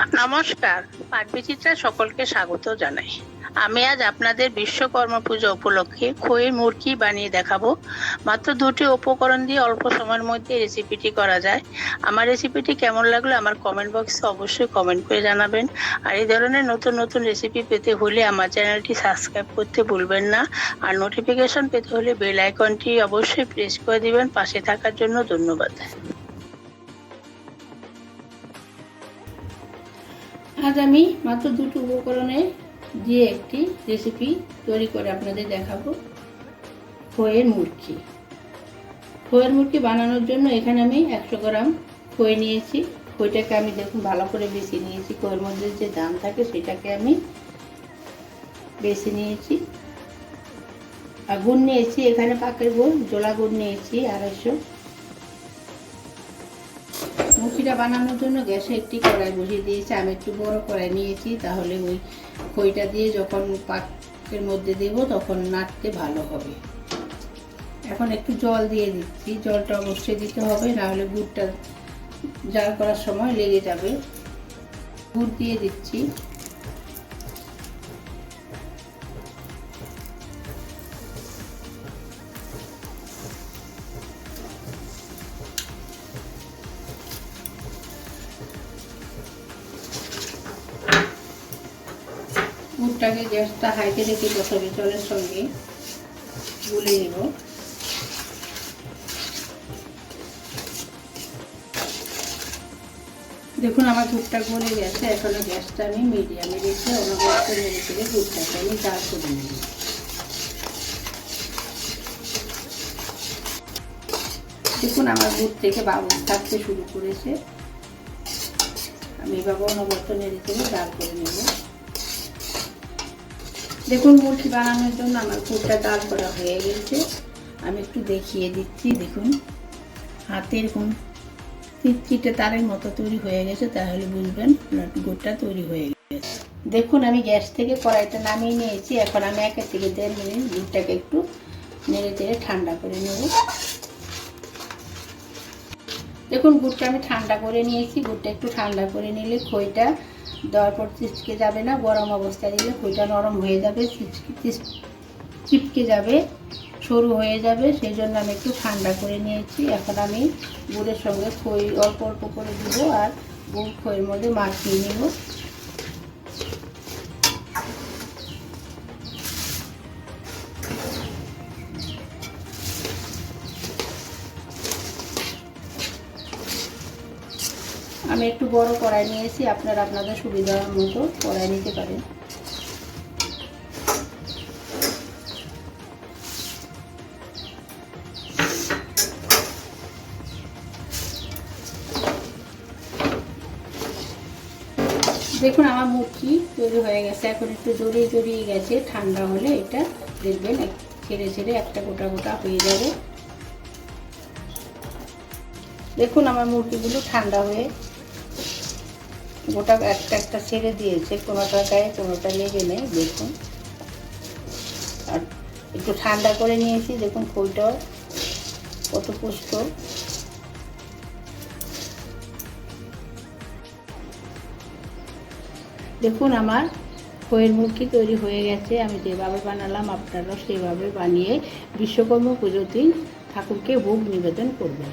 নমস্কার। পাটবিচিত্রা সকলকে স্বাগত জানাই। আমি আজ আপনাদের বিশ্বকর্মা পুজো উপলক্ষে খইয়ের মুরগি বানিয়ে দেখাবো। মাত্র দুটি উপকরণ দিয়ে অল্প সময়ের মধ্যে রেসিপিটি করা যায়। আমার রেসিপিটি কেমন লাগল আমার কমেন্ট বক্সে অবশ্যই কমেন্ট করে জানাবেন। আর এই ধরনের নতুন নতুন রেসিপি পেতে হলে আমার চ্যানেলটি সাবস্ক্রাইব করতে ভুলবেন না। আর নোটিফিকেশন পেতে হলে বেল আইকনটি অবশ্যই প্রেস করে দিবেন। পাশে থাকার জন্য ধন্যবাদ। আজ আমি মাত্র দুটো উপকরণে দিয়ে একটি রেসিপি তৈরি করে আপনাদের দেখাবো। খইয়ের মুরগি খইয়ের মুরগি বানানোর জন্য এখানে আমি একশো গ্রাম খই নিয়েছি। খইটাকে আমি দেখুন ভালো করে বেছে নিয়েছি। খইয়ের মধ্যে যে দাম থাকে সেটাকে আমি বেছে নিয়েছি। আর গুড় নিয়েছি, এখানে পাকের গুড়, জোলা গুড় নিয়েছি, আড়াইশো মুখিটা বানানোর জন্য গ্যাসে একটি কড়াই বসিয়ে দিয়েছি। আমি একটু বড় কড়াই নিয়েছি, তাহলে ওই খইটা দিয়ে যখন পাকের মধ্যে দেব, তখন নাড়তে ভালো হবে। এখন একটু জল দিয়ে দিচ্ছি। জলটা অবশ্যই দিতে হবে নাহলে গুড়টা জাল করার সময় লেগে যাবে। গুড় দিয়ে দিচ্ছি। মুখটাকে গ্যাসটা হাইতে রেখে প্রথমে জলের সঙ্গে গুলে নেব। দেখুন আমার দুধটা গলে গেছে, এখন গ্যাসটা আমি মিডিয়ামে রেখে অনবরত নেড়ে চেড়ে দুধটাকে আমি জাল করে নেব। দেখুন আমার দুধ থেকে বাবুল থাকতে শুরু করেছে। আমি এভাবে অনবরত নেড়ে চেড়ে জাল করে নেব। দেখুন, মুরগি বানানোর জন্য আমার পুরটা দাঁড় করা হয়ে গেছে। আমি একটু দেখিয়ে দিচ্ছি, দেখুন। হাতে এরকম চিটচিটে তারের মতো তৈরি হয়ে গেছে, তাহলে বুঝবেন গোটটা তৈরি হয়ে গেছে। দেখুন, আমি গ্যাস থেকে কড়াইটা নামিয়ে নিয়েছি। এখন আমি একের থেকে দেড় মিনিট গুড়টাকে একটু নেড়ে তেড়ে ঠান্ডা করে নেব। দেখুন, গুড়টা আমি ঠান্ডা করে নিয়েছি। গুড়টা একটু ঠান্ডা করে নিলে খইটা দেওয়ার পর চিপকে যাবে না, গরম অবস্থায় দিলে খইটা নরম হয়ে যাবে চিপকে যাবে, সরু হয়ে যাবে। সেই জন্য আমি একটু ঠান্ডা করে নিয়েছি। এখন আমি গুড়ের সঙ্গে খই অল্প অল্প করে দিব আর গুড় খইয়ের মধ্যে মাখিয়ে নেব। আমি একটু বড় কড়াই নিয়েছি, আপনারা আপনাদের সুবিধা মতো কড়াই নিতে পারেন। দেখুন আমার মুখি তৈরি হয়ে গেছে। এখন একটু জড়িয়ে জড়িয়ে গেছে, ঠান্ডা হলে এটা দেখবেন ছেড়ে ছেড়ে একটা গোটা গোটা হয়ে যাবে। দেখুন আমার মুরগিগুলো ঠান্ডা হয়ে গোটা একটা একটা ছেড়ে দিয়েছে, কোনোটা গায়ে, কোনোটা লেগে নেই, দেখুন। আর একটু ঠান্ডা করে নিয়েছি, দেখুন খইটাও কত পুষ্ট। দেখুন আমার খইয়ের মুরগি তৈরি হয়ে গেছে, আমি যেভাবে বানালাম আপনারাও সেভাবে বানিয়ে বিশ্বকর্মা পুজোর দিন ঠাকুরকে ভোগ নিবেদন করবেন।